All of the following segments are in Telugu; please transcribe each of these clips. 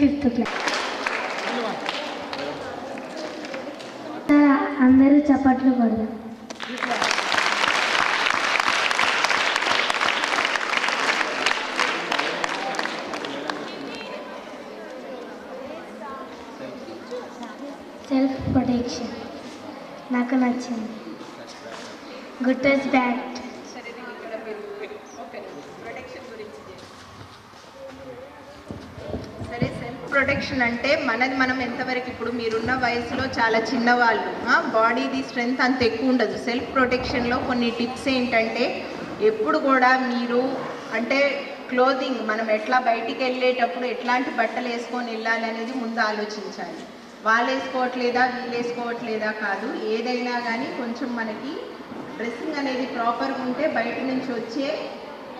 ఫిఫ్త్ క్లాస్ అందరూ చప్పట్లు కొడదాం. సెల్ఫ్ ప్రొటెక్షన్ నాకు నచ్చింది. గుడ్ టచ్ బ్యాట్ సరే సెల్ఫ్ ప్రొటెక్షన్ అంటే మనది మనం ఎంతవరకు ఇప్పుడు మీరున్న వయసులో చాలా చిన్నవాళ్ళు. బాడీది స్ట్రెంగ్త్ అంత ఎక్కువ ఉండదు. సెల్ఫ్ ప్రొటెక్షన్లో కొన్ని టిప్స్ ఏంటంటే ఎప్పుడు కూడా మీరు అంటే క్లోదింగ్ మనం ఎట్లా బయటికి వెళ్ళేటప్పుడు ఎట్లాంటి బట్టలు వేసుకొని వెళ్ళాలి అనేది ముందు ఆలోచించాలి. వాళ్ళు వేసుకోవట్లేదా వీళ్ళు వేసుకోవట్లేదా కాదు. ఏదైనా కానీ కొంచెం మనకి డ్రెస్సింగ్ అనేది ప్రాపర్గా ఉంటే బయట నుంచి వచ్చే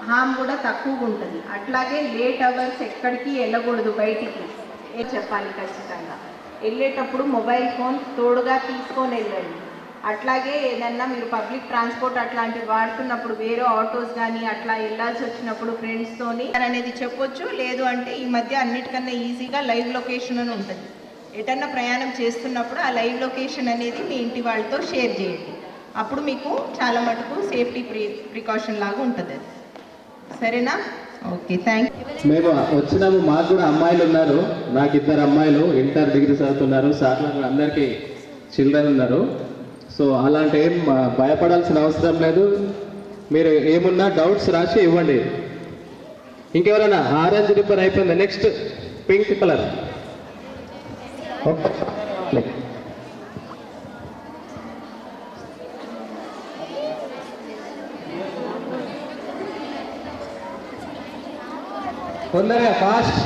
హామ్ కూడా తక్కువగా ఉంటుంది. అట్లాగే లేట్ అవర్స్ ఎక్కడికి వెళ్ళకూడదు బయటికి. చెప్పాలి ఖచ్చితంగా. వెళ్ళేటప్పుడు మొబైల్ ఫోన్ తోడుగా తీసుకొని వెళ్ళండి. అట్లాగే ఏదన్నా మీరు పబ్లిక్ ట్రాన్స్పోర్ట్ అట్లాంటివి వాడుతున్నప్పుడు వేరే ఆటోస్ కానీ అట్లా వెళ్ళాల్సి వచ్చినప్పుడు ఫ్రెండ్స్తోని అనేది చెప్పొచ్చు. లేదు అంటే ఈ మధ్య అన్నిటికన్నా ఈజీగా లైవ్ లొకేషన్ అని ఉంటుంది. ఎటన్నా ప్రయాణం చేస్తున్నప్పుడు ఆ లైవ్ లొకేషన్ అనేది మీ ఇంటి వాళ్ళతో షేర్ చేయండి. అప్పుడు మీకు చాలా మటుకు సేఫ్టీ ప్రీ ప్రికాషన్ లాగా ఉంటుంది అది. సరేనా? ఓకే థ్యాంక్ మేము వచ్చినాము మాకు కూడా అమ్మాయిలు ఉన్నారు. నాకు ఇద్దరు అమ్మాయిలు ఇంటర్ డిగ్రీ చదువుతున్నారు. సార్లు అందరికీ చిల్డ్రన్ ఉన్నారు. సో అలాంటి ఏం భయపడాల్సిన అవసరం లేదు. మీరు ఏమున్నా డౌట్స్ రాసి ఇవ్వండి. ఇంకెవరైనా ఆరెంజ్ రిబ్బన్ అయిపోయింది? నెక్స్ట్ పింక్ కలర్ తొందరగా ఫాస్ట్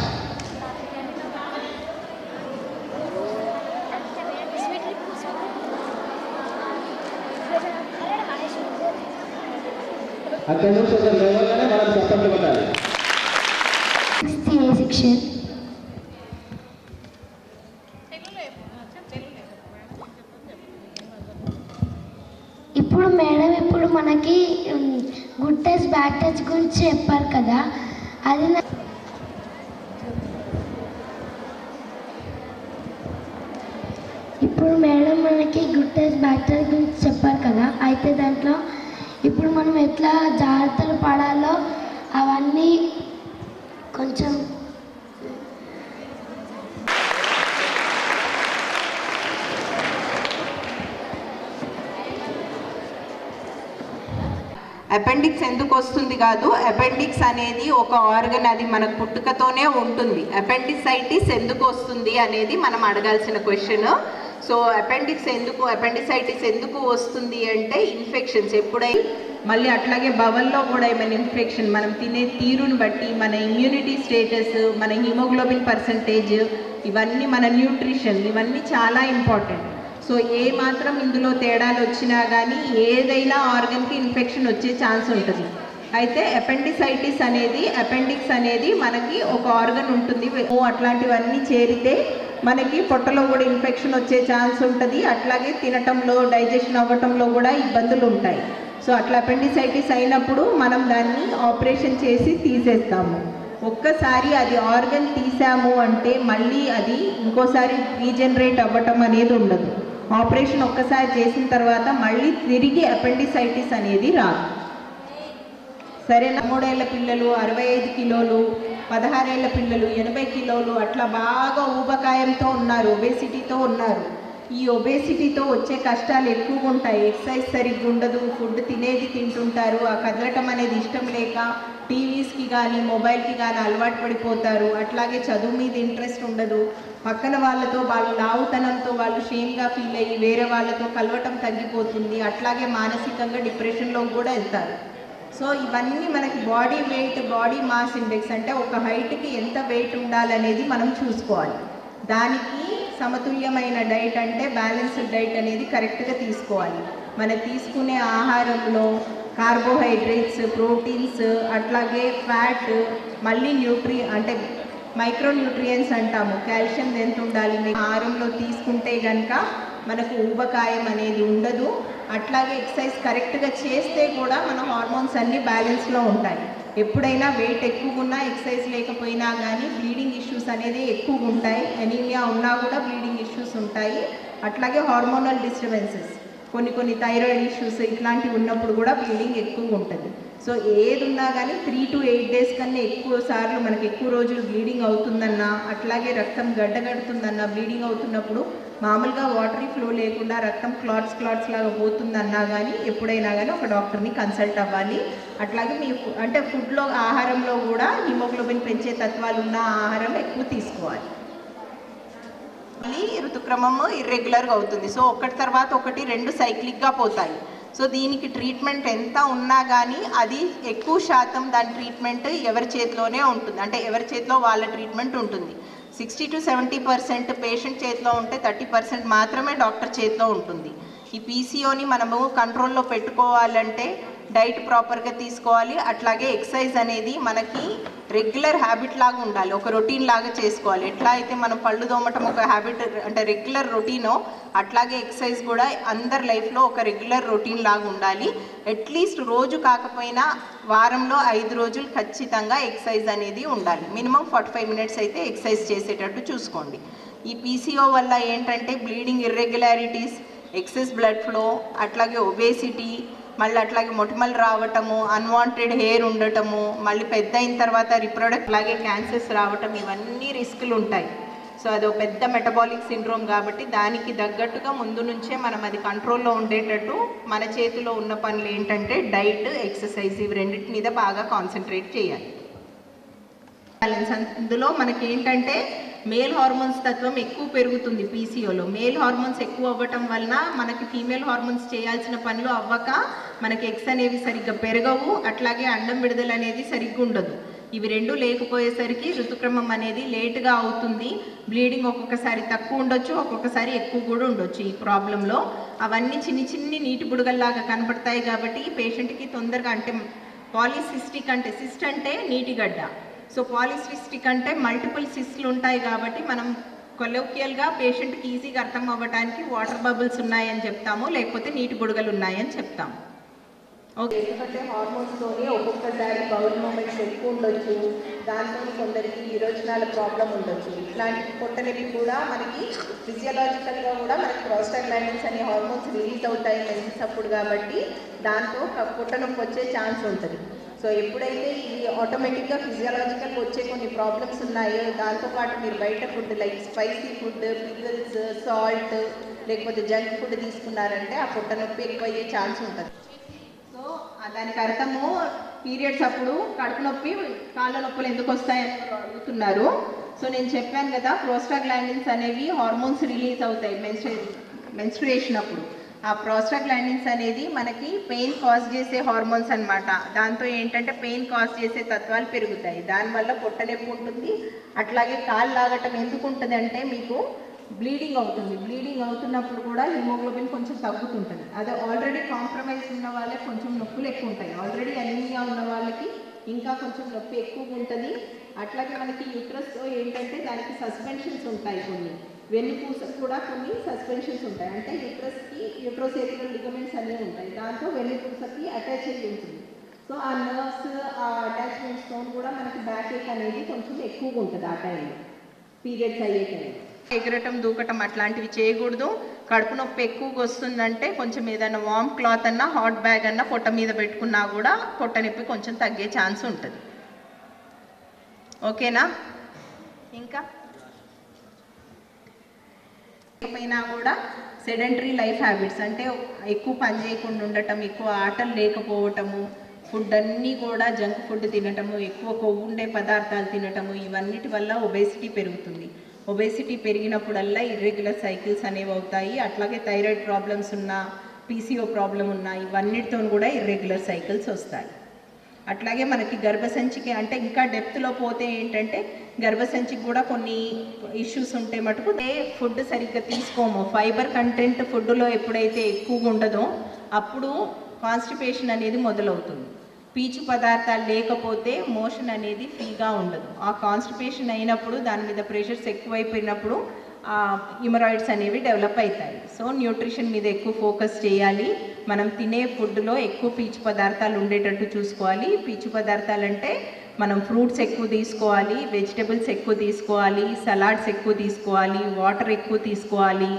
నుంచి లేవగానే మనం సెక్షన్ ఇప్పుడు మేడం ఇప్పుడు మనకి గుడ్ టచ్ బ్యాడ్ టచ్ గురించి చెప్పారు కదా. అది ఇప్పుడు మేడం మనకి గుడ్ టెస్ట్ బ్యాడ్ టెస్ట్ గురించి చెప్పారు కదా అయితే దాంట్లో ఇప్పుడు మనం ఎట్లా జాగ్రత్తలు పడాలో అవన్నీ కొంచెం అపెండిక్స్ ఎందుకు వస్తుంది కాదు అపెండిక్స్ అనేది ఒక ఆర్గన్ అది మన పుట్టుకతోనే ఉంటుంది. అపెండిసైటిస్ ఎందుకు వస్తుంది అనేది మనం అడగాల్సిన క్వశ్చన్. సో అపెండిక్స్ ఎందుకు అపెండిసైటిస్ ఎందుకు వస్తుంది అంటే ఇన్ఫెక్షన్స్ ఎప్పుడై మళ్ళీ అట్లాగే బవల్లో కూడా ఏమైనా ఇన్ఫెక్షన్ మనం తినే తీరును బట్టి మన ఇమ్యూనిటీ స్టేటస్ మన హిమోగ్లోబిన్ పర్సంటేజ్ ఇవన్నీ మన న్యూట్రిషన్ ఇవన్నీ చాలా ఇంపార్టెంట్ సో ఏ మాత్రం ఇందులో తేడాలు వచ్చినా కానీ ఏదైనా ఆర్గన్కి ఇన్ఫెక్షన్ వచ్చే ఛాన్స్ ఉంటుంది. అయితే అపెండిసైటిస్ అనేది అపెండిక్స్ అనేది మనకి ఒక ఆర్గన్ ఉంటుంది. ఓ అట్లాంటివన్నీ చేరితే మనకి పొట్టలో కూడా ఇన్ఫెక్షన్ వచ్చే ఛాన్స్ ఉంటుంది. అట్లాగే తినటంలో డైజెషన్ అవ్వటంలో కూడా ఇబ్బందులు ఉంటాయి. సో అట్లా అపెండిసైటిస్ అయినప్పుడు మనం దాన్ని ఆపరేషన్ చేసి తీసేస్తాము. ఒక్కసారి అది ఆర్గన్ తీసాము అంటే మళ్ళీ అది ఇంకోసారి రీజనరేట్ అవ్వటం అనేది ఉండదు. ఆపరేషన్ ఒక్కసారి చేసిన తర్వాత మళ్ళీ తిరిగి అపెండిసైటిస్ అనేది రాదు. సరేనా? మూడేళ్ళ పిల్లలు అరవై ఐదు కిలోలు పదహారేళ్ళ పిల్లలు ఎనభై కిలోలు అట్లా బాగా ఊబకాయంతో ఉన్నారు ఒబేసిటీతో ఉన్నారు. ఈ ఒబేసిటీతో వచ్చే కష్టాలు ఎక్కువగా ఉంటాయి. ఎక్సర్సైజ్ సరిగ్గా ఉండదు ఫుడ్ తినేది తింటుంటారు ఆ కదలటం అనేది ఇష్టం లేక టీవీస్కి కానీ మొబైల్కి కానీ అలవాటు పడిపోతారు. అట్లాగే చదువు మీద ఇంట్రెస్ట్ ఉండదు. పక్కన వాళ్ళతో వాళ్ళు లావుతనంతో వాళ్ళు షేమ్గా ఫీల్ అయ్యి వేరే వాళ్ళతో కలవటం తగ్గిపోతుంది. అట్లాగే మానసికంగా డిప్రెషన్లో కూడా వెళ్తారు. సో ఇవన్నీ మనకి body weight body mass index అంటే ఒక హైట్కి ఎంత వెయిట్ ఉండాలనేది మనం చూసుకోవాలి. దానికి సమతుల్యమైన డైట్ అంటే బ్యాలెన్స్డ్ డైట్ అనేది కరెక్ట్గా తీసుకోవాలి. మనం తీసుకునే ఆహారంలో కార్బోహైడ్రేట్స్ ప్రోటీన్స్ అట్లాగే ఫ్యాట్ మళ్ళీ న్యూట్రి అంటే మైక్రో న్యూట్రియన్స్ అంటాము. కాల్షియం ఎంత ఉండాలి? ఆహారంలో తీసుకుంటే కనుక మనకు ఊబకాయం అనేది ఉండదు. అట్లాగే ఎక్సర్సైజ్ కరెక్ట్గా చేస్తే కూడా మన హార్మోన్స్ అన్నీ బ్యాలెన్స్లో ఉంటాయి. ఎప్పుడైనా వెయిట్ ఎక్కువ ఉన్నా ఎక్సర్సైజ్ లేకపోయినా కానీ బ్లీడింగ్ ఇష్యూస్ అనేది ఎక్కువ ఉంటాయి. ఎనీమియా ఉన్నా కూడా బ్లీడింగ్ ఇష్యూస్ ఉంటాయి. అట్లాగే హార్మోనల్ డిస్టర్బెన్సెస్ కొన్ని కొన్ని థైరాయిడ్ ఇష్యూస్ ఇట్లాంటివి ఉన్నప్పుడు కూడా బ్లీడింగ్ ఎక్కువ ఉంటుంది. సో ఏది ఉన్నా కానీ త్రీ టు ఎయిట్ డేస్ కన్నా ఎక్కువ సార్లు మనకి ఎక్కువ రోజులు బ్లీడింగ్ అవుతుందన్నా అట్లాగే రక్తం గడ్డగడుతుందన్నా బ్లీడింగ్ అవుతున్నప్పుడు మామూలుగా వాటరీ ఫ్లో లేకుండా రక్తం క్లాట్స్ క్లాట్స్ లాగా పోతుందన్నా కానీ ఎప్పుడైనా కానీ ఒక డాక్టర్ని కన్సల్ట్ అవ్వాలి. అట్లాగే మీ అంటే ఫుడ్లో ఆహారంలో కూడా హిమోగ్లోబిన్ పెంచే తత్వాలు ఉన్న ఆహారం ఎక్కువ తీసుకోవాలి. మళ్ళీ ఋతుక్రమము ఇర్రెగ్యులర్గా అవుతుంది. సో ఒకటి తర్వాత ఒకటి రెండు సైక్లిక్గా పోతాయి. సో దీనికి ట్రీట్మెంట్ ఎంత ఉన్నా కానీ అది ఎక్కువ శాతం దాని ట్రీట్మెంట్ ఎవరి చేతిలోనే ఉంటుంది. అంటే ఎవరి చేతిలో వాళ్ళ ట్రీట్మెంట్ ఉంటుంది. Sixty to seventy percent patient చేతిలో ఉంటే థర్టీ పర్సెంట్ మాత్రమే డాక్టర్ చేతిలో ఉంటుంది. ఈ పీసీఓని మనము కంట్రోల్లో పెట్టుకోవాలంటే డైట్ ప్రాపర్గా తీసుకోవాలి. అట్లాగే ఎక్సర్సైజ్ అనేది మనకి రెగ్యులర్ హ్యాబిట్ లాగా ఉండాలి. ఒక రొటీన్ లాగా చేసుకోవాలి. ఎట్లా అయితే మనం పళ్ళు దోమటం ఒక హ్యాబిట్ అంటే రెగ్యులర్ రొటీనో అట్లాగే ఎక్సర్సైజ్ కూడా అందరి లైఫ్లో ఒక రెగ్యులర్ రొటీన్ లాగా ఉండాలి. అట్లీస్ట్ రోజు కాకపోయినా వారంలో ఐదు రోజులు ఖచ్చితంగా ఎక్సర్సైజ్ అనేది ఉండాలి. మినిమం ఫార్టీ ఫైవ్ మినిట్స్ అయితే ఎక్సర్సైజ్ చేసేటట్టు చూసుకోండి. ఈ పీసీఓ వల్ల ఏంటంటే bleeding irregularities excess blood flow అట్లాగే ఒబేసిటీ మళ్ళీ అట్లాగే మొటిమలు రావటము అన్వాంటెడ్ హెయిర్ ఉండటము మళ్ళీ పెద్ద అయిన తర్వాత రిప్రొడక్ట్ అలాగే క్యాన్సర్స్ రావటం ఇవన్నీ రిస్కులు ఉంటాయి. సో అది ఒక పెద్ద మెటబాలిక్ సిండ్రోమ్ కాబట్టి దానికి తగ్గట్టుగా ముందు నుంచే మనం అది కంట్రోల్లో ఉండేటట్టు మన చేతిలో ఉన్న పనులు ఏంటంటే డైట్ ఎక్సర్సైజ్ ఇవి రెండింటి మీద బాగా కాన్సన్ట్రేట్ చేయాలి. బ్యాలెన్స్ అందులో మనకి ఏంటంటే మేల్ హార్మోన్స్ తత్వం ఎక్కువ పెరుగుతుంది పీసీఓలో మేల్ హార్మోన్స్ ఎక్కువ అవ్వటం వలన మనకి ఫీమేల్ హార్మోన్స్ చేయాల్సిన పనులు అవ్వక మనకి ఎగ్స్ అనేవి సరిగ్గా పెరగవు అట్లాగే అండం విడుదల అనేది సరిగ్గా ఉండదు. ఇవి రెండు లేకపోయేసరికి ఋతుక్రమం అనేది లేటుగా అవుతుంది. బ్లీడింగ్ ఒక్కొక్కసారి తక్కువ ఉండొచ్చు ఒక్కొక్కసారి ఎక్కువ కూడా ఉండొచ్చు ఈ ప్రాబ్లంలో అవన్నీ చిన్ని చిన్ని నీటి బుడగల్లాగా కనపడతాయి కాబట్టి పేషెంట్కి తొందరగా అంటే పాలిసిస్టిక్ అంటే సిస్ట్ అంటే నీటి గడ్డ. సో పాలిసిస్టిక్ అంటే మల్టిపుల్ సిస్ట్లు ఉంటాయి కాబట్టి మనం కొలోకియల్గా పేషెంట్కి ఈజీగా అర్థం అవ్వడానికి వాటర్ బబుల్స్ ఉన్నాయని చెప్తాము లేకపోతే నీటి బుడగలు ఉన్నాయని చెప్తాము. ఓకే ఎందుకంటే హార్మోన్స్తోనే ఒక్కొక్కసారి బౌల్ మూమెంట్స్ ఎక్కువ ఉండొచ్చు. దాంతో కొందరికి విరోచనాల ప్రాబ్లం ఉండొచ్చు. ఇట్లాంటి పొట్టనొప్పి కూడా మనకి ఫిజియలాజికల్గా కూడా మనకి ప్రోస్టాగ్లాండిన్స్ అనే హార్మోన్స్ రిలీజ్ అవుతాయి మెన్సెస్ అప్పుడు కాబట్టి దాంతో క- పొట్టనొప్పి వచ్చే ఛాన్స్ ఉంటుంది. సో ఎప్పుడైతే ఇది ఆటోమేటిక్గా ఫిజియలాజికల్గా వచ్చే కొన్ని ప్రాబ్లమ్స్ ఉన్నాయో దాంతోపాటు మీరు బయట food like spicy food pickles salt లేకపోతే జంక్ ఫుడ్ తీసుకున్నారంటే ఆ పొట్ట నొప్పి ఎక్కువ అయ్యే ఛాన్స్ ఉంటుంది. సో దానికి అర్థము పీరియడ్స్ అప్పుడు కడుపు నొప్పి కాళ్ళ నొప్పులు ఎందుకు వస్తాయని అడుగుతున్నారు. సో నేను చెప్పాను కదా ప్రోస్టాగ్లాండిన్స్ అనేవి హార్మోన్స్ రిలీజ్ అవుతాయి మెన్స్ట్రే మెన్స్ట్రుయేషన్ అప్పుడు. ఆ ప్రోస్టాగ్లాండిన్స్ అనేది మనకి పెయిన్ కాజ్ చేసే హార్మోన్స్ అన్నమాట. దాంతో ఏంటంటే పెయిన్ కాజ్ చేసే తత్వాలు పెరుగుతాయి. దానివల్ల పొట్టనొప్పి ఉంటుంది. అట్లాగే కాళ్ళు లాగటం ఎందుకు ఉంటుంది అంటే మీకు బ్లీడింగ్ అవుతుంది. బ్లీడింగ్ అవుతున్నప్పుడు కూడా హిమోగ్లోబిన్ కొంచెం తగ్గుతుంటుంది. అదే ఆల్రెడీ కాంప్రమైజ్ ఉన్న వాళ్ళకి కొంచెం నొప్పులు ఎక్కువ ఉంటాయి. ఆల్రెడీ అనీమియా ఉన్న వాళ్ళకి ఇంకా కొంచెం నొప్పి ఎక్కువగా ఉంటుంది. అట్లాగే మనకి యూట్రస్లో ఏంటంటే దానికి సస్పెన్షన్స్ ఉంటాయి కొన్ని. వెన్నుపూసకు కూడా కొన్ని సస్పెన్షన్స్ ఉంటాయి. అంటే యూట్రస్కి యూట్రోసేపులర్ లిగమెంట్స్ అనేవి ఉంటాయి. దాంతో వెన్నుపూసకి అటాచ్ అయ్యి ఉంటుంది. సో ఆ నర్వ్స్ ఆ అటాచ్మెంట్స్తో కూడా మనకి బ్యాక్ ఏక్ అనేది కొంచెం ఎక్కువగా ఉంటుంది ఆ టైంలో పీరియడ్స్ అయ్యే టైంలో ఎగరటం దూకటం అట్లాంటివి చేయకూడదు. కడుపు నొప్పి ఎక్కువగా వస్తుందంటే కొంచెం ఏదైనా వామ్ క్లాత్ అన్నా హాట్ బ్యాగ్ అన్నా పొట్ట మీద పెట్టుకున్నా కూడా పొట్ట నొప్పి కొంచెం తగ్గే ఛాన్స్ ఉంటుంది. ఓకేనా ఇంకా? లేకపోయినా కూడా సెడెంటరీ లైఫ్ హ్యాబిట్స్ అంటే ఎక్కువ పని చేయకుండా ఉండటం ఎక్కువ ఆటలు లేకపోవటము ఫుడ్ అన్నీ కూడా జంక్ ఫుడ్ తినటము ఎక్కువ కొవ్వు ఉండే పదార్థాలు తినటము ఇవన్నిటి వల్ల ఒబేసిటీ పెరుగుతుంది. ఒబేసిటీ పెరిగినప్పుడల్లా ఇర్రెగ్యులర్ సైకిల్స్ అనేవి అవుతాయి. అట్లాగే థైరాయిడ్ ప్రాబ్లమ్స్ ఉన్నా పీసీఓ ప్రాబ్లం ఉన్నా ఇవన్నిటితో కూడా ఇర్రెగ్యులర్ సైకిల్స్ వస్తాయి. అట్లాగే మనకి గర్భసంచికి అంటే ఇంకా డెప్త్లో పోతే ఏంటంటే గర్భసంచికి కూడా కొన్ని ఇష్యూస్ ఉంటే మటుకు ఫుడ్ సరిగ్గా తీసుకోము. ఫైబర్ కంటెంట్ ఫుడ్లో ఎప్పుడైతే ఎక్కువగా ఉండదో అప్పుడు కాన్స్టిపేషన్ అనేది మొదలవుతుంది. పీచు పదార్థాలు లేకపోతే మోషన్ అనేది ఫ్రీగా ఉండదు. ఆ కాన్స్టిపేషన్ అయినప్పుడు దాని మీద ప్రెషర్స్ ఎక్కువైపోయినప్పుడు ఇమరాయిడ్స్ అనేవి డెవలప్ అవుతాయి సో న్యూట్రిషన్ మీద ఎక్కువ ఫోకస్ చేయాలి. మనం తినే ఫుడ్లో ఎక్కువ పీచు పదార్థాలు ఉండేటట్టు చూసుకోవాలి. పీచు పదార్థాలు అంటే మనం ఫ్రూట్స్ ఎక్కువ తీసుకోవాలి వెజిటబుల్స్ ఎక్కువ తీసుకోవాలి సలాడ్స్ ఎక్కువ తీసుకోవాలి వాటర్ ఎక్కువ తీసుకోవాలి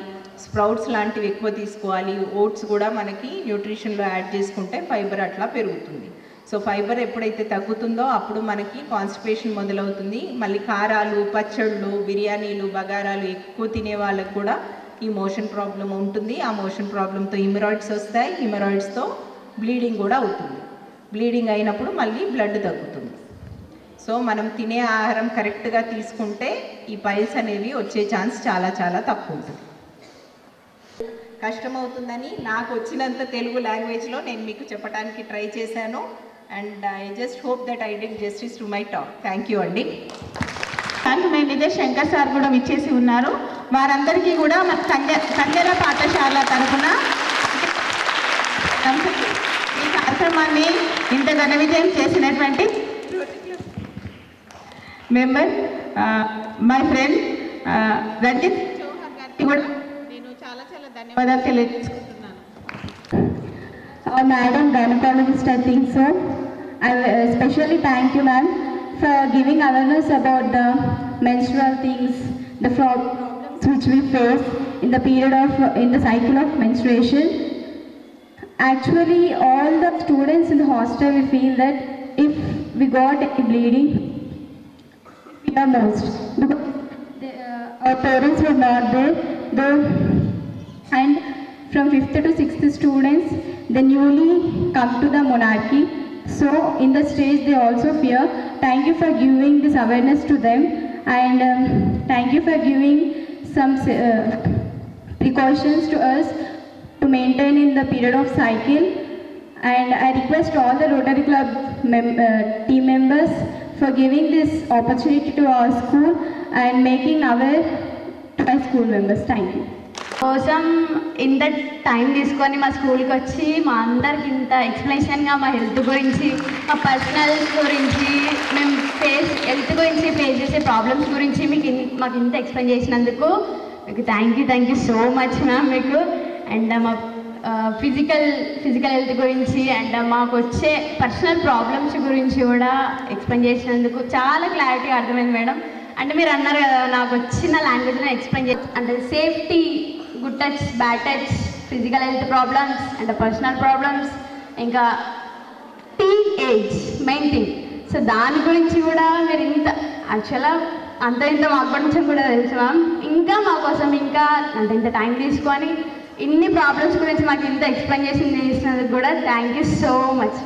స్ప్రౌట్స్ లాంటివి ఎక్కువ తీసుకోవాలి ఓట్స్ కూడా మనకి న్యూట్రిషన్లో యాడ్ చేసుకుంటే ఫైబర్ అట్లా పెరుగుతుంది. సో ఫైబర్ ఎప్పుడైతే తగ్గుతుందో అప్పుడు మనకి కాన్స్టిపేషన్ మొదలవుతుంది. మళ్ళీ కారాలు పచ్చళ్ళు బిర్యానీలు బగారాలు ఎక్కువ తినే వాళ్ళకు కూడా ఈ మోషన్ ప్రాబ్లం ఉంటుంది. ఆ మోషన్ ప్రాబ్లంతో ఇమరాయిడ్స్ వస్తాయి. ఇమరాయిడ్స్తో బ్లీడింగ్ కూడా అవుతుంది. బ్లీడింగ్ అయినప్పుడు మళ్ళీ బ్లడ్ తగ్గుతుంది. సో మనం తినే ఆహారం కరెక్ట్గా తీసుకుంటే ఈ పైల్స్ అనేవి వచ్చే ఛాన్స్ చాలా చాలా తక్కువ ఉంటుంది. కష్టమవుతుందని నాకు వచ్చినంత తెలుగు లాంగ్వేజ్లో నేను మీకు చెప్పడానికి ట్రై చేశాను. And I just hope that I did justice to my talk thank you అండి దానికి మేము ఇదే శంకర్ సార్ కూడా విచ్చేసి ఉన్నారు. వారందరికీ కూడా మన కన్య కన్యల పాఠశాల తరఫున ఈ కార్యక్రమాన్ని ఇంత ఘన విజయం చేసినటువంటి మెంబర్ మై ఫ్రెండ్ రంజిత్ గారికి కూడా నేను చాలా చాలా ధన్యవాదాలు తెలియజేసుకుంటున్నాను. Madam Madam gynecologist, I think. I especially thank you, ma'am, for giving awareness about the menstrual things, the problems which we face in the period of in the cycle of menstruation. Actually, all the students in the hostel we feel that if we got a bleeding, we fear most uh, our parents were not there. And from 5th to 6th students they newly come to the monarchy so in the stage they also fear. Thank you for giving this awareness to them. And um, thank you for giving some uh, precautions to us to maintain in the period of cycle. And i request all the rotary club mem- uh, team members for giving this opportunity to our school and making aware to my school members. Thank you కోసం ఇంత టైం తీసుకొని మా స్కూల్కి వచ్చి మా అందరికి ఇంత ఎక్స్ప్లెనేషన్గా మా హెల్త్ గురించి మా పర్సనల్ గురించి మేము ఫేస్ హెల్త్ గురించి ఫేస్ చేసే ప్రాబ్లమ్స్ గురించి మీకు మాకు ఇంత ఎక్స్ప్లెయిన్ చేసినందుకు మీకు thank you thank you so much ma'am మీకు. అండ్ మా ఫిజికల్ ఫిజికల్ హెల్త్ గురించి అండ్ మాకు వచ్చే పర్సనల్ ప్రాబ్లమ్స్ గురించి కూడా ఎక్స్ప్లెయిన్ చేసినందుకు చాలా క్లారిటీ అర్థమైంది మేడం. అంటే మీరు అన్నారు కదా నాకు వచ్చిన లాంగ్వేజ్ని ఎక్స్ప్లెయిన్ చేసి అంటే safety good touch bad touch physical health problems and personal problems ఇంకా teenage main thing so దాని గురించి కూడా మీరు ఇంత యాక్చువల్గా అంత ఇంత మా కొంచెం కూడా తెలుసు మ్యామ్ ఇంకా మా కోసం ఇంకా అంటే ఇంత టైం తీసుకొని ఇన్ని ప్రాబ్లమ్స్ గురించి మాకు ఇంత ఎక్స్ప్లెయిన్ చేసి చేసినందుకు కూడా థ్యాంక్ యూ సో మచ్